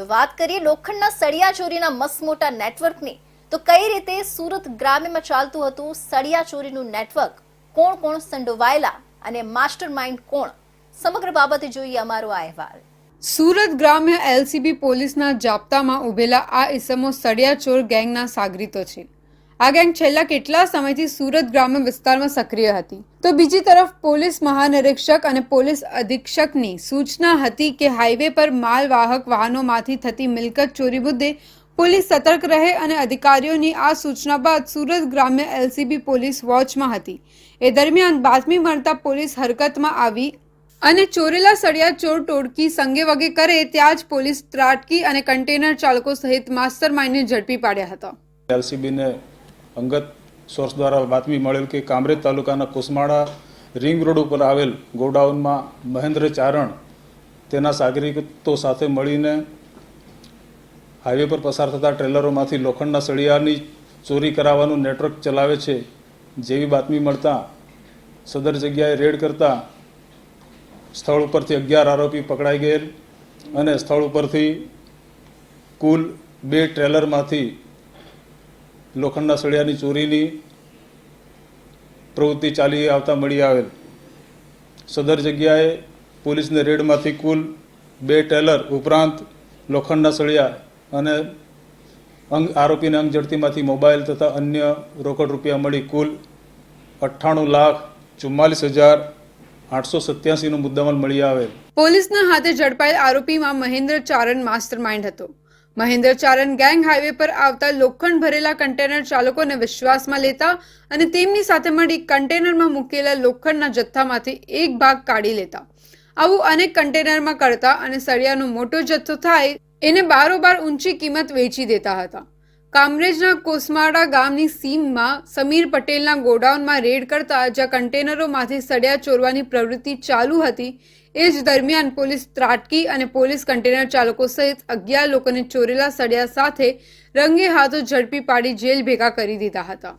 વાત કરીએ લોખંડના સળિયા ચોરીના મસમોટા નેટવર્કની. તો કઈ રીતે સુરત ગ્રામ્યમાં ચાલતું હતું? સળિયા ચોરીનું નેટવર્ક કોણ કોણ સંડોવાયેલા અને માસ્ટર માઇન્ડ કોણ? સમગ્ર બાબતે જોઈએ અમારો આ અહેવાલ. સુરત ગ્રામ્ય એલસીબી પોલીસના જાપ્તામાં ઉભેલા આ ઇસમો સળિયાચોર ગેંગના સાગરીતો છે. આ ગેંગ છેલ્લા કેટલા સમયથી સુરત ગ્રામ્ય વિસ્તારમાં સક્રિય હતી. તો બીજી તરફ પોલીસ મહાનિરીક્ષક અને પોલીસ અધિક્ષકની સૂચના હતી કે હાઈવે પર માલવાહક વાહનોમાંથી થતી મિલકત ચોરી મુદ્દે પોલીસ સતર્ક રહે અને અધિકારીઓની આ સૂચના બાદ સુરત ગ્રામ્ય એલસીબી પોલીસ વોચમાં હતી. એ દરમિયાન બાતમી મળતા પોલીસ હરકતમાં આવી અને ચોરેલા સળિયા ચોર ટોળકી સંગે વગે કરે ત્યાં જ પોલીસ ત્રાટકી અને કન્ટેનર ચાલકો સહિત માસ્ટર માઇન્ડને ઝડપી પાડ્યા હતા. એલસીબીને અંગત સોર્સ દ્વારા બાતમી મળેલ કે કામરેજ તાલુકાના કુસમાળા રિંગ રોડ ઉપર આવેલ ગોડાઉનમાં મહેન્દ્ર ચારણ તેના સાગરિકો સાથે મળીને હાઈવે પર પસાર થતા ટ્રેલરોમાંથી લોખંડના સળિયાની ચોરી કરાવવાનું નેટવર્ક ચલાવે છે જેવી બાતમી મળતા સદર જગ્યાએ રેડ કરતા સ્થળ ઉપરથી અગિયાર આરોપી પકડાઈ ગયેલ અને સ્થળ ઉપરથી કુલ બે ટ્રેલરમાંથી લોખંડના સળિયાની ચોરીની પ્રવૃત્તિ ચાલી આવતા મળી આવેલ. સદર જગ્યાએ પોલીસને રેડમાંથી કુલ બે ટેલર ઉપરાંત લોખંડના સળિયા અને અંગ આરોપીને અંગ જડતીમાંથી મોબાઈલ તથા અન્ય રોકડ રૂપિયા મળી કુલ અઠ્ઠાણું લાખ ચુમ્માલીસ હજાર આઠસો સત્યાસીનો મુદ્દામાલ મળી આવેલ. પોલીસના હાથે ઝડપાયેલ આરોપીમાં મહેન્દ્ર ચારણ માસ્ટર માઇન્ડ હતો. મહેન્દ્ર ચારણ ગેંગ હાઈવે પર આવતા લોખંડ ભરેલા કન્ટેનર ચાલકોને વિશ્વાસમાં લેતા અને તેમની સાથે મળી કન્ટેનરમાં મૂકેલા લોખંડના જથ્થામાંથી એક ભાગ કાઢી લેતા. આવું અનેક કન્ટેનરમાં કરતા અને સળિયાનો મોટો જથ્થો થાય એને બારોબાર ઊંચી કિંમત વેચી દેતા હતા. કામરેજના કોસમાડા ગામની સીમમાં સમીર પટેલના ગોડાઉનમાં રેડ કરતા જ્યાં કન્ટેનરોમાંથી સળિયા ચોરવાની પ્રવૃત્તિ ચાલુ હતી, એ જ દરમિયાન પોલીસ ત્રાટકી અને પોલીસ કન્ટેનર ચાલકો સહિત અગિયાર લોકોને ચોરેલા સળિયા સાથે રંગે હાથો ઝડપી પાડી જેલ ભેગા કરી દીધા હતા.